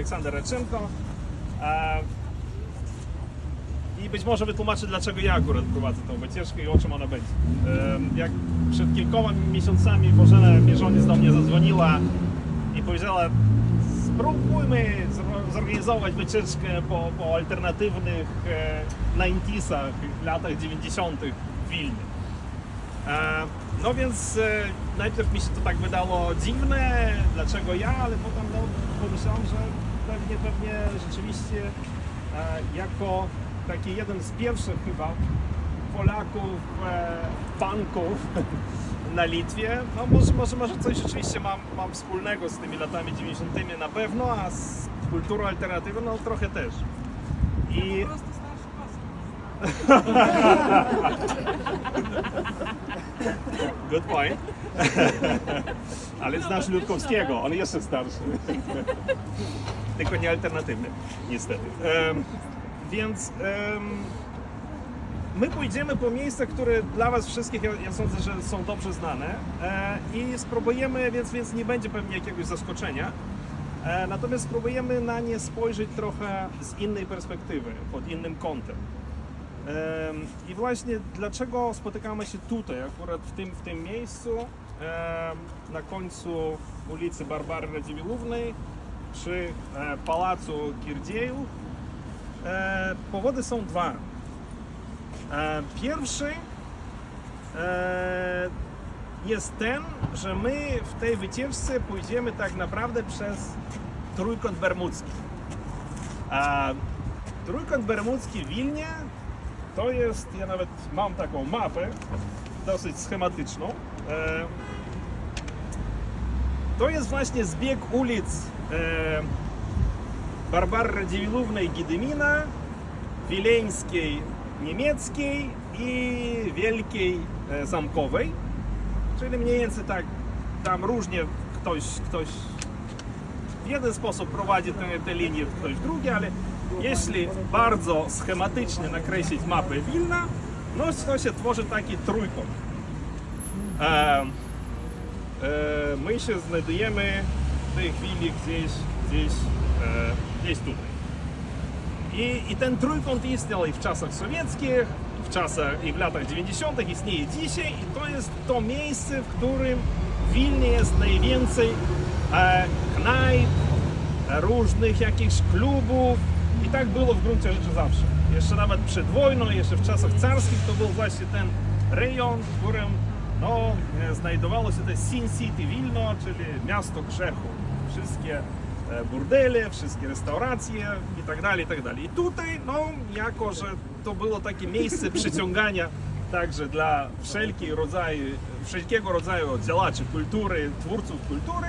Aleksander Raczenko. E, I być może wytłumaczę, dlaczego ja akurat prowadzę tą wycieczkę i o czym ona będzie. E, Jak przed kilkoma miesiącami Bożena Mierzonis do mnie zadzwoniła i powiedziała, spróbujmy zor- zorganizować wycieczkę po, po alternatywnych e, 90-sach, latach 90. w Wilnie. E, No więc e, najpierw mi się to tak wydało dziwne, dlaczego ja, ale potem no, pomyślałem, że pewnie, pewnie rzeczywiście e, jako taki jeden z pierwszych chyba Polaków, e, panków na Litwie. No może, może, może coś rzeczywiście mam, mam wspólnego z tymi latami 90. na pewno, a z kulturą alternatywną no, trochę też. I... Good point. Ale znasz Ludkowskiego, on jeszcze starszy. Tylko nie alternatywny, niestety. Em, więc em, my pójdziemy po miejscach, które dla Was wszystkich, ja, ja sądzę, że są dobrze znane e, i spróbujemy, więc, więc nie będzie pewnie jakiegoś zaskoczenia. E, natomiast spróbujemy na nie spojrzeć trochę z innej perspektywy, pod innym kątem. Em, I właśnie dlaczego spotykamy się tutaj, akurat w tym, w tym miejscu, na końcu ulicy Barbary Radziwiłłównej, przy e, Pałacu Kirdziejów. E, powody są dwa. E, pierwszy jest ten, że my w tej wycieczce pójdziemy tak naprawdę przez Trójkąt Bermudzki. Trójkąt Bermudzki w Wilnie to jest, ja nawet mam taką mapę, dosyć schematyczną. E, To jest właśnie zbieg ulic e, Barbary Radziwiłłównej Gidymina, Wileńskiej Niemieckiej i Wielkiej e, Zamkowej. Czyli mniej więcej tak, tam różnie ktoś, ktoś w jeden sposób prowadzi te, te linie, ktoś drugi, ale jeśli bardzo schematycznie nakreślić mapę Wilna, no to się tworzy taki trójkąt. My się znajdujemy w tej chwili gdzieś, gdzieś, e, gdzieś tutaj. I, I ten trójkąt istniał i w czasach sowieckich, w czasach i w latach 90. istnieje dzisiaj i to jest to miejsce, w którym w Wilnie jest najwięcej e, knajp, różnych jakichś klubów i tak było w gruncie rzeczy zawsze. Jeszcze nawet przed wojną, jeszcze w czasach carskich to był właśnie ten rejon, w którym no, e, znajdowało się to Sin City Wilno, czyli miasto grzechu. Wszystkie e, burdele, wszystkie restauracje i tak dalej, i tak dalej. I tutaj, no, jako, że to było takie miejsce przyciągania także dla wszelkiej rodzaju, wszelkiego rodzaju działaczy kultury, twórców kultury,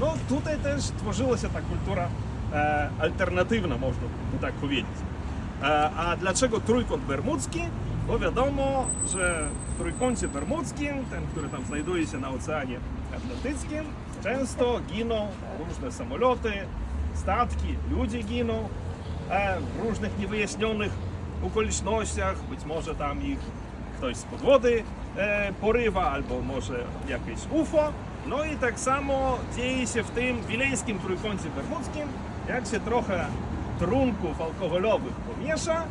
no tutaj też tworzyła się ta kultura e, alternatywna, można by tak powiedzieć. E, a dlaczego trójkąt bermudzki? Bo wiadomo, że trójkącie bermudzkim, ten, który tam znajduje się na Oceanie Atlantyckim, często giną różne samoloty, statki, ludzie giną e, w różnych niewyjaśnionych okolicznościach. Być może tam ich ktoś z podwody e, porywa, albo może jakieś UFO. No i tak samo dzieje się w tym wileńskim trójkącie bermudzkim. Jak się trochę trunków alkoholowych pomiesza,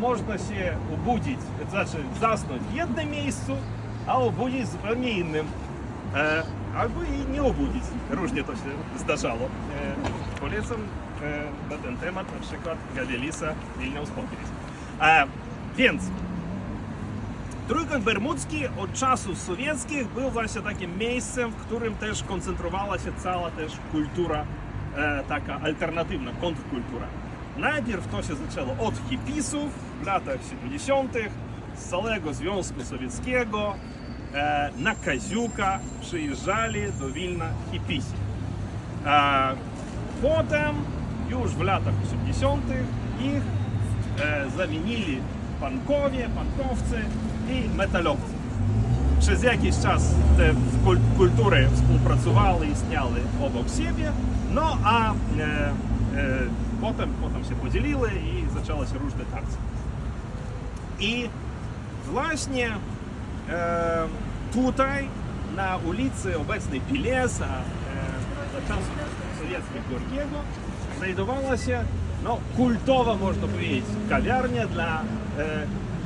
można się obudzić, znaczy zasnąć w jednym miejscu, a obudzić w zupełnie innym. E, albo i nie obudzić. Różnie to się zdarzało. E, polecam e, na ten temat na przykład Gawielisa Wilnius Pokeris. E, więc Trójkąt Bermudzki od czasów sowieckich był właśnie takim miejscem, w którym też koncentrowała się cała też kultura e, taka alternatywna, kontrkultura. Najpierw to się zaczęło od hipisów w latach 70. z całego Związku Sowieckiego e, na Kaziuka przyjeżdżali do Wilna hipisi. E, potem już w latach 80. ich e, zamienili pankowie, pankowcy i metalowcy. Przez jakiś czas te kul- kultury współpracowały, istniały obok siebie, no a e, e, potem, potem się podzieliły i zaczęły się różne tarcia. I właśnie e, tutaj na ulicy obecnej Pilesa, e, za czasów sowieckiego Gorkiego, znajdowała się no, kultowa, można powiedzieć, kawiarnia dla e,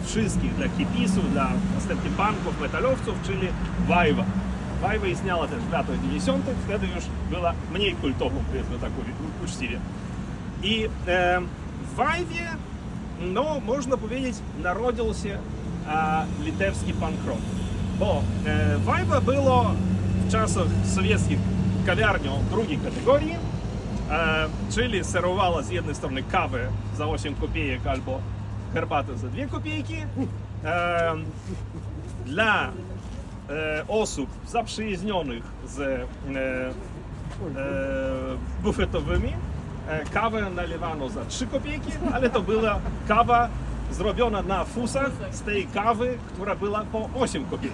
wszystkich, dla hipisów, dla następnie banków, metalowców, czyli Wajwa. Wajwa istniała też w latach 90., wtedy już była mniej kultową, powiedzmy tak u- uczciwie. I e, w Wajwie, no, można powiedzieć, narodził się e, litewski punk rock. Bo e, Wajwa było w czasach sowieckich kawiarnią drugiej kategorii, e, czyli serwowała z jednej strony kawę za 8 kopiejek albo herbatę za 2 kopійki. E, dla e, osób zaprzyjaźnionych z e, e, bufetowymi e, kawę nalewano za 3 kopійki, ale to była kawa zrobiona na fusach z tej kawy, która była po 8 kopiek.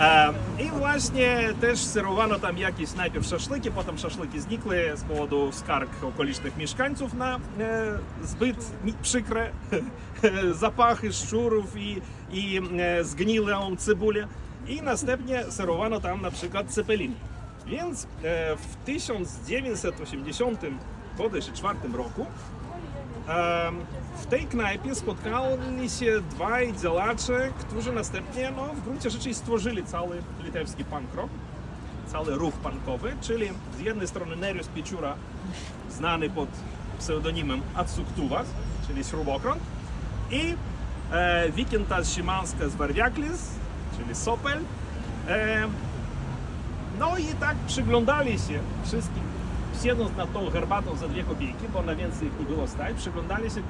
E, I właśnie też serwowano tam jakieś najpierw szaszłyki, potem szaszłyki znikły z powodu skarg okolicznych mieszkańców na e, zbyt przykre zapachy szczurów i, i e, zgniłą cebulę. I następnie serwowano tam na przykład cepelin. Więc e, w 1980 bodajże czwartym roku W tej knajpie spotkali się dwaj działacze, którzy następnie no, w gruncie rzeczy stworzyli cały litewski punk rock, cały ruch punkowy, czyli z jednej strony Nerius Pieczura, znany pod pseudonimem Atsuktuwas, czyli śrubokrąt, i e, Szymanska z Warwiaklis, czyli Sopel. E, no i tak przyglądali się wszystkim, siedząc nad tą herbatą za dwie kopijki, bo na więcej ich nie było stać, przyglądali się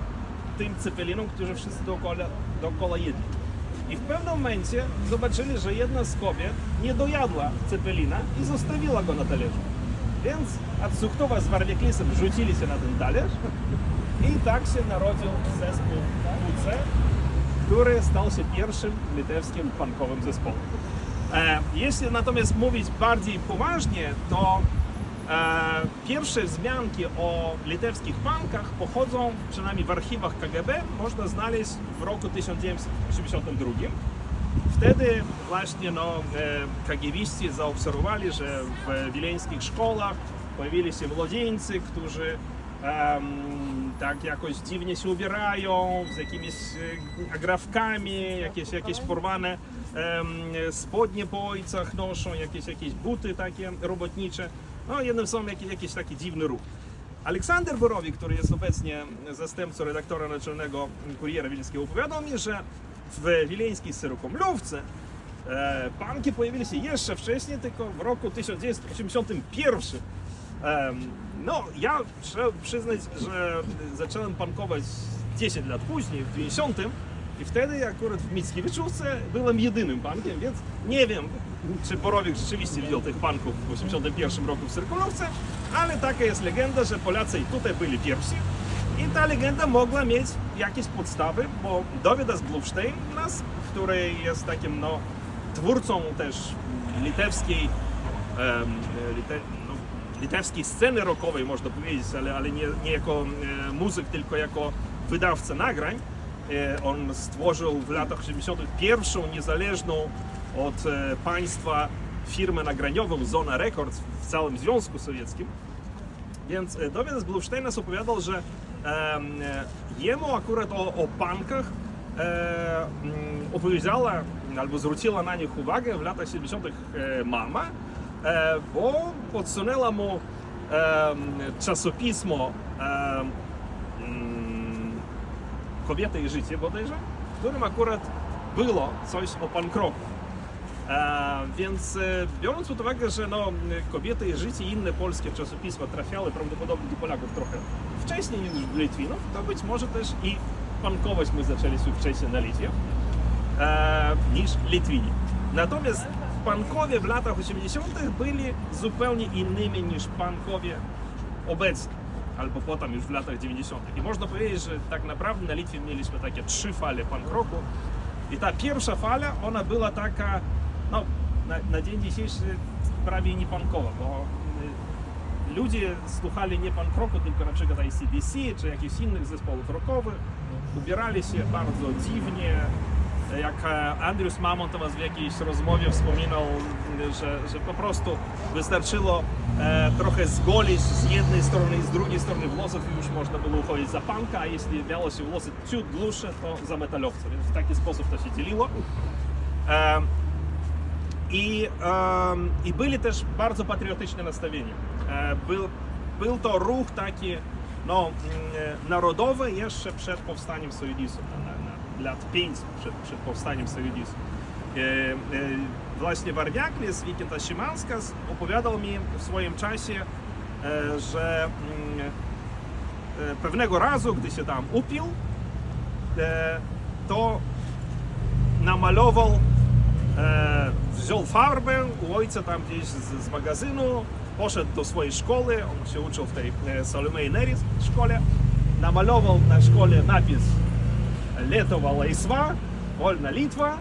tym cepelinom, którzy wszyscy dookoła, dookoła jedli. I w pewnym momencie zobaczyli, że jedna z kobiet nie dojadła cepelina i zostawiła go na talerzu. Więc Atsuktowa z Warwieklisem rzucili się na ten talerz i tak się narodził zespół WC, który stał się pierwszym litewskim punkowym zespołem. E, jeśli natomiast mówić bardziej poważnie, to pierwsze wzmianki o litewskich punkach pochodzą, przynajmniej w archiwach KGB, można znaleźć w roku 1982. Wtedy właśnie no, e, KGBiści zaobserwowali, że w wileńskich szkołach pojawili się młodzieńcy, którzy tak jakoś dziwnie się ubierają, z jakimiś e, agrafkami, jakieś, jakieś porwane spodnie po ojcach noszą, jakieś, jakieś buty takie robotnicze. No jednym słowem jakiś, taki dziwny ruch. Aleksander Borowik, który jest obecnie zastępcą redaktora naczelnego Kuriera Wileńskiego, opowiadał mi, że w wileńskiej Syrokomlówce e, panki pojawili się jeszcze wcześniej, tylko w roku 1981. Em, no, ja trzeba przyznać, że zacząłem pankować 10 lat później, w 90. I wtedy akurat w Mickiewiczówce byłem jedynym pankiem, więc nie wiem, czy Borowik rzeczywiście widział tych panków w 81 roku w Cyrkulówce, ale taka jest legenda, że Polacy tutaj byli pierwsi. I ta legenda mogła mieć jakieś podstawy, bo Dowidas Blufstein, nas, który jest takim no, twórcą też litewskiej, em, lite, no, litewskiej sceny rockowej, można powiedzieć, ale, ale nie, nie jako e, muzyk, tylko jako wydawca nagrań. E, on stworzył w latach 80. pierwszą niezależną od e, państwa firmę nagraniową Zona Records w całym Związku Sowieckim. Więc e, Dowiec z Blufsteina opowiadał, że em, jemu akurat o, o punkach mm, opowiedziała albo zwróciła na nich uwagę w latach 70. e, mama, bo podsunęła mu czasopismo Kobieta i życie bodajże, w którym akurat było coś o punk rocku. E, więc e, biorąc pod uwagę, że no, kobiety i życie i inne polskie czasopisma trafiały prawdopodobnie do Polaków trochę wcześniej niż do Litwinów, to być może też i pankować my zaczęliśmy wcześniej na Litwie e, niż Litwini. Natomiast pankowie w latach 80. byli zupełnie innymi niż pankowie obecni, albo potem już w latach 90. I można powiedzieć, że tak naprawdę na Litwie mieliśmy takie trzy fale punk rocku. I ta pierwsza fala, ona była taka, no, na, na dzień dzisiejszy prawie nie punkowa, bo ludzie słuchali nie punk rocku, tylko na przykład ICDC czy jakichś innych zespołów rockowych, ubierali się bardzo dziwnie, jak e, Andrius Mamontovas w jakiejś rozmowie wspominał, że, że po prostu wystarczyło e, trochę zgolić z jednej strony i z drugiej strony włosów i już można było uchodzić za panka, a jeśli miało się włosy ciut dłuższe, to za metalowca, więc w taki sposób to się dzieliło. E, i, em, I byli też bardzo patriotyczne nastawienia. E, był, był to ruch taki no, mm, narodowy jeszcze przed powstaniem na lat 5 przed, przed powstaniem Sojudisu. E, e, właśnie Warwiaklis, Wikinta Szymanskas opowiadał mi w swoim czasie, e, że mm, pewnego razu, gdy się tam upił, to namalował wziął farbę u ojca tam gdzieś z, z magazynu, poszedł do swojej szkoły, on się uczył w tej Salomei Neris szkole, namalował na szkole napis Wolna Litwa,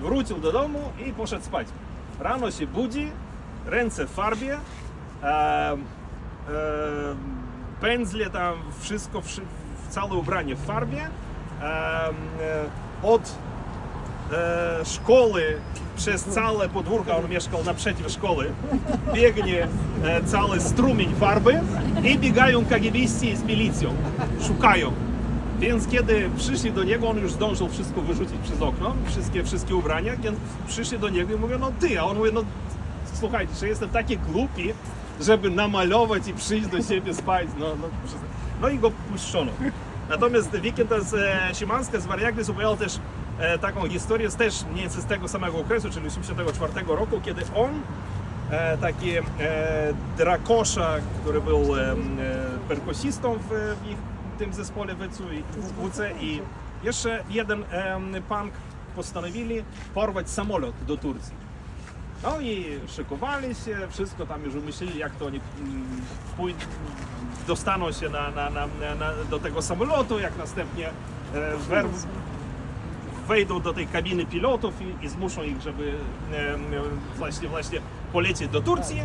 wrócił do domu i poszedł spać. Rano się budzi, ręce w farbie, e, e, pędzle tam, wszystko, wszy- całe ubranie w farbie, e, e, od e, szkoły przez całe podwórko, on mieszkał naprzeciw szkoły, biegnie e, cały strumień farby i biegają KGBiści z milicją, szukają. Więc kiedy przyszli do niego, on już zdążył wszystko wyrzucić przez okno, wszystkie, wszystkie ubrania, kiedy przyszli do niego i mówią, no ty, a on mówi, no słuchajcie, jestem taki głupi, żeby namalować i przyjść do siebie spać, no, no, no i go puszczono. Natomiast Wikintas e, Szymanska z Wariaglis opowiadał też e, taką historię z też mniej więcej z tego samego okresu, czyli 1984 roku, kiedy on, e, taki e, Drakosza, który był e, perkusistą w, w ich tym zespole WC i, jeszcze jeden punk postanowili porwać samolot do Turcji. No i szykowali się, wszystko tam już umyślili, jak to oni mm, dostaną się na, na, na, na, do tego samolotu, jak następnie e, wer- wejdą do tej kabiny pilotów i, i zmuszą ich, żeby właśnie, właśnie polecieć do Turcji,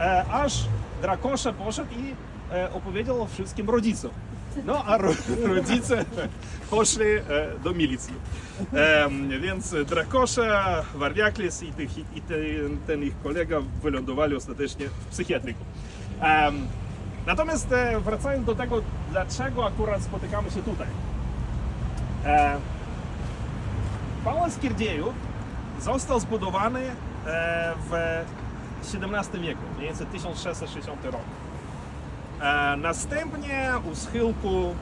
e, aż Drakosza poszedł i e, opowiedział o wszystkim rodzicom. No a ro, rodzice poszli e, do milicji. Więc Drakosza, Warwiaklis i, tych, i ten, ten ich kolega wylądowali ostatecznie w psychiatryku. Natomiast e, wracając do tego, dlaczego akurat spotykamy się tutaj. Pałac Kirdziejów został zbudowany e, w XVII wieku, mniej więcej 1660 rok. Następnie u schyłku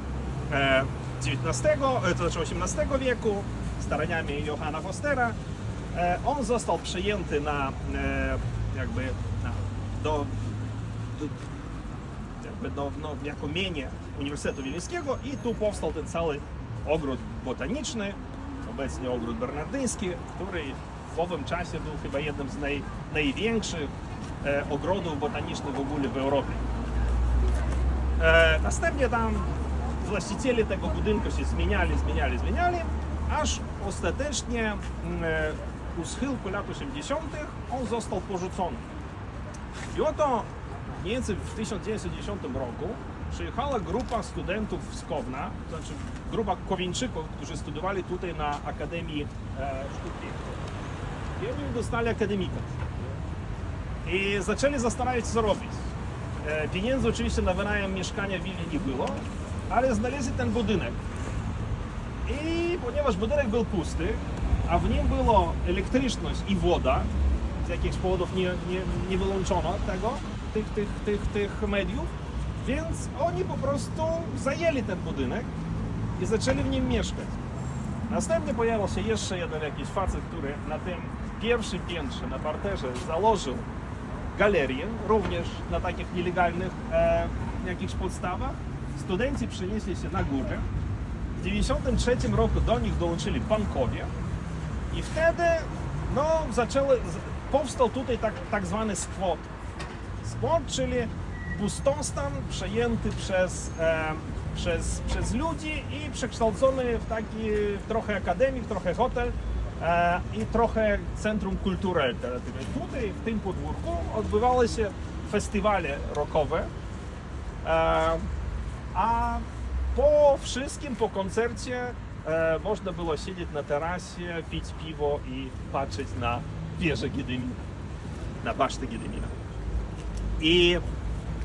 XIX, e, to znaczy XVIII wieku, staraniami Johanna Fostera, e, on został przejęty na e, jakby na, do, do, jakby do, no, jako mienie Uniwersytetu Wileńskiego i tu powstał ten cały ogród botaniczny, obecnie ogród bernardyński, który w owym czasie był chyba jednym z naj, największych e, ogrodów botanicznych w ogóle w Europie. E, następnie tam właściciele tego budynku się zmieniali, zmieniali, zmieniali, aż ostatecznie mm, e, u schyłku lat 80. on został porzucony. I oto mniej więcej w 1910 roku przyjechała grupa studentów z Kowna, to znaczy grupa Kowieńczyków, którzy studiowali tutaj na Akademii e, Sztuk Pięknych. I oni dostali akademika. I zaczęli zastanawiać, co robić. E, Pieniędzy oczywiście na wynajem mieszkania willi nie było, ale znaleźli ten budynek. I ponieważ budynek był pusty, a w nim było elektryczność i woda, z jakichś powodów nie, nie, nie wyłączono tego, tych, tych, tych, tych mediów, więc oni po prostu zajęli ten budynek i zaczęli w nim mieszkać. Następnie pojawił się jeszcze jeden jakiś facet, który na tym pierwszym piętrze, na parterze założył galerię, również na takich nielegalnych e, jakichś podstawach. Studenci przenieśli się na górę. W 1993 roku do nich dołączyli bankowie i wtedy no, zaczęły, powstał tutaj tak, tak zwany squat. Squat, czyli pustostan przejęty przez, e, przez, przez ludzi i przekształcony w taki trochę akademik, trochę hotel i trochę centrum kultury alternatywnej. Tutaj w tym podwórku odbywały się festiwale rockowe, e, a po wszystkim, po koncercie e, można było siedzieć na tarasie, pić piwo i patrzeć na wieżę Giedymina, na basztę Giedymina. I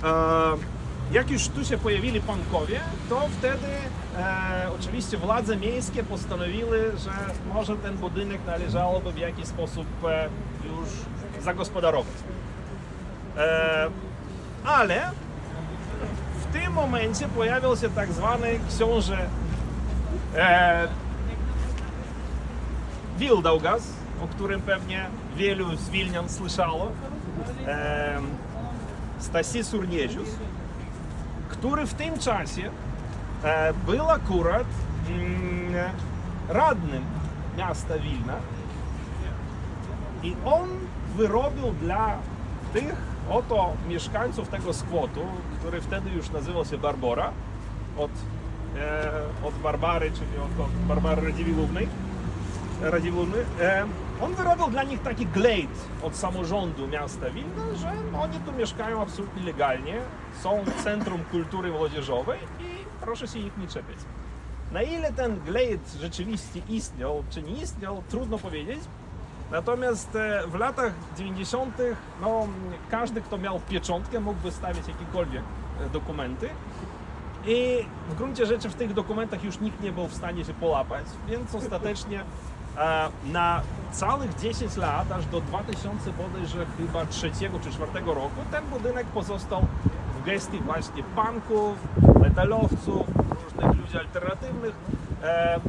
e, jak już tu się pojawili pankowie, to wtedy e, oczywiście władze miejskie postanowiły, że może ten budynek należałoby w jakiś sposób e, już zagospodarować. E, ale w tym momencie pojawił się tak zwany książę e, Wildaugas, o którym pewnie wielu z Wilnian słyszało. E, Stasy Surniezius, który w tym czasie e, był akurat mm, radnym miasta Wilna i on wyrobił dla tych oto mieszkańców tego skłotu, który wtedy już nazywał się Barbora, od, e, od Barbary, czyli od, od Barbary Radziwiłównej, Radziwiłłówny, e, on wyrobił dla nich taki glejt od samorządu miasta Wilna, że oni tu mieszkają absolutnie legalnie, są centrum kultury młodzieżowej i proszę się ich nie czepiać. Na ile ten glejt rzeczywiście istniał, czy nie istniał, trudno powiedzieć. Natomiast e, w latach 90. No, każdy, kto miał pieczątkę, mógł wystawiać jakiekolwiek e, dokumenty. I w gruncie rzeczy w tych dokumentach już nikt nie był w stanie się połapać, więc ostatecznie na całych 10 lat, aż do 2000 bodajże chyba trzeciego czy czwartego roku, ten budynek pozostał w gestii właśnie punków, metalowców, różnych ludzi alternatywnych. E,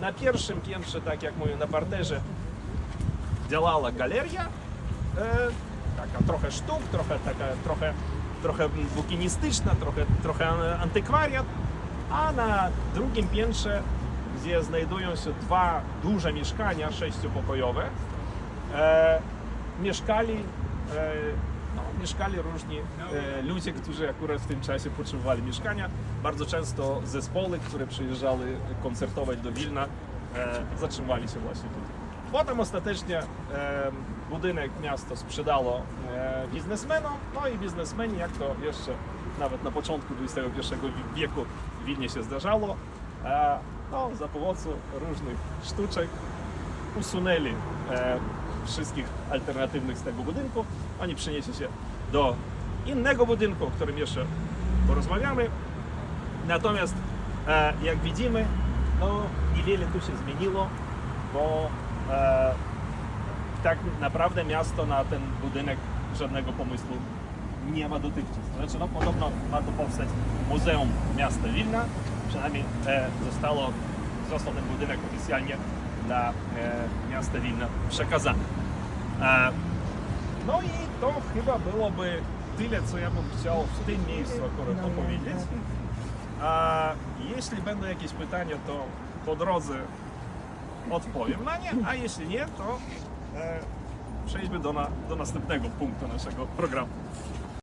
na pierwszym piętrze, tak jak mówię, na parterze działała galeria, e, taka trochę sztuk, trochę taka, trochę, trochę bukinistyczna, trochę, trochę antykwariat, a na drugim piętrze, gdzie znajdują się dwa duże mieszkania sześciopokojowe, e, mieszkali, e, no, mieszkali różni e, ludzie, którzy akurat w tym czasie potrzebowali mieszkania. Bardzo często zespoły, które przyjeżdżały koncertować do Wilna, e, zatrzymywali się właśnie tutaj. Potem ostatecznie e, budynek miasto sprzedało e, biznesmenom, no i biznesmeni, jak to jeszcze nawet na początku XXI wieku w Wilnie się zdarzało, e, no, za pomocą różnych sztuczek usunęli e, wszystkich alternatywnych z tego budynku. Oni przenieśli się do innego budynku, o którym jeszcze porozmawiamy. Natomiast e, jak widzimy, no niewiele tu się zmieniło, bo e, tak naprawdę miasto na ten budynek żadnego pomysłu nie ma dotychczas. Znaczy, no podobno ma tu powstać Muzeum Miasta Wilna, przynajmniej e, zostało, został ten budynek oficjalnie dla e, miasta Wilna przekazany. E, no i to chyba byłoby tyle, co ja bym chciał w tym miejscu akurat opowiedzieć. A jeśli będą jakieś pytania, to po drodze odpowiem na nie, a jeśli nie, to e, przejdźmy do, na, do następnego punktu naszego programu.